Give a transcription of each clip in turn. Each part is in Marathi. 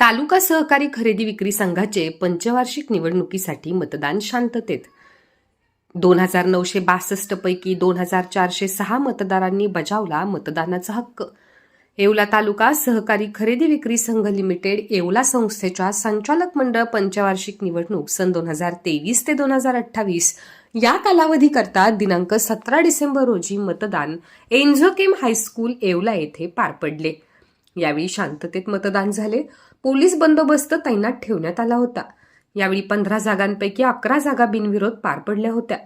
तालुका सहकारी खरेदी विक्री संघाचे पंचवार्षिक निवडणुकीसाठी मतदान शांततेत. दोन हजार नऊशे बासष्ट पैकी दोन हजार चारशे सहा मतदारांनी बजावला मतदानाचा हक्क. येवला तालुका सहकारी खरेदी विक्री संघ लिमिटेड येवला संस्थेच्या संचालक मंडळ पंचवार्षिक निवडणूक सन दोन हजार तेवीस ते दोन हजार अठ्ठावीस या कालावधीकरता दिनांक सतरा डिसेंबर रोजी मतदान एन्झोकेम हायस्कूल येवला येथे पार पडले. यावेळी शांततेत मतदान झाले. पोलीस बंदोबस्त तैनात ठेवण्यात आला होता. यावेळी पंधरा जागांपैकी अकरा जागा बिनविरोध पार पडल्या होत्या.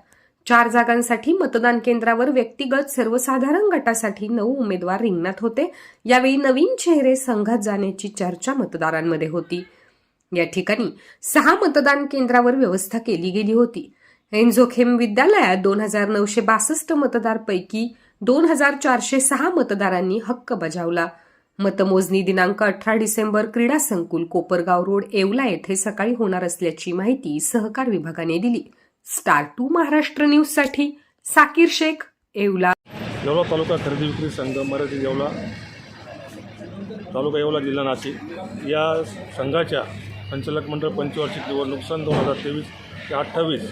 चार जागांसाठी मतदान केंद्रावर व्यक्तिगत सर्वसाधारण गटासाठी नऊ उमेदवार रिंगणात होते. यावेळी नवीन चेहरे संघात जाण्याची चर्चा मतदारांमध्ये होती. या ठिकाणी सहा मतदान केंद्रावर व्यवस्था केली गेली होती. एन्झोखेम विद्यालयात दोन हजार नऊशे बासष्ट मतदारपैकी दोन हजार चारशे सहा मतदारांनी हक्क बजावला. मतमोजणी दिनांक अठरा डिसेंबर क्रीडा संकुल कोपरगाव रोड येवला येथे सकाळी होणार असल्याची माहिती सहकार विभागाने दिली. स्टार टू महाराष्ट्र न्यूजसाठी साकीर शेख येवला. येवला तालुका खरेदी विक्री संघ मराठी येवला तालुका येवला जिल्हा नाशिक. या संघाच्या संचालक मंडळ पंचवार्षिक निवडणूक सन दोन हजार तेवीस ते अठ्ठावीस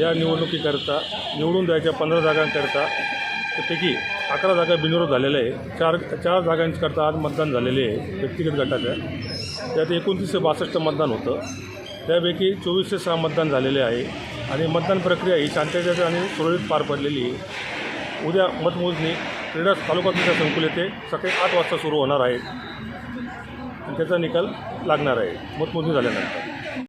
या निवडणुकीकरता निवडून द्यायच्या पंधरा जागांकरता त्यापैकी अकरा जागा बिनविरोध झालेल्या आहे. चार चार जागांकरता आज मतदान झालेले आहे व्यक्तिगत गटाच्या त्यात एकोणतीसशे बासष्ट मतदान होतं. त्यापैकी चोवीसशे सहा मतदान झालेले आहे. आणि मतदान प्रक्रिया ही शांततेत आणि सुरळीत पार पडलेली आहे. उद्या मतमोजणी क्रीडा तालुका क्रीडा संकुल येथे सकाळी आठ वाजता सुरू होणार आहे. आणि त्याचा निकाल लागणार आहे. मतमोजणी झाल्यानंतर.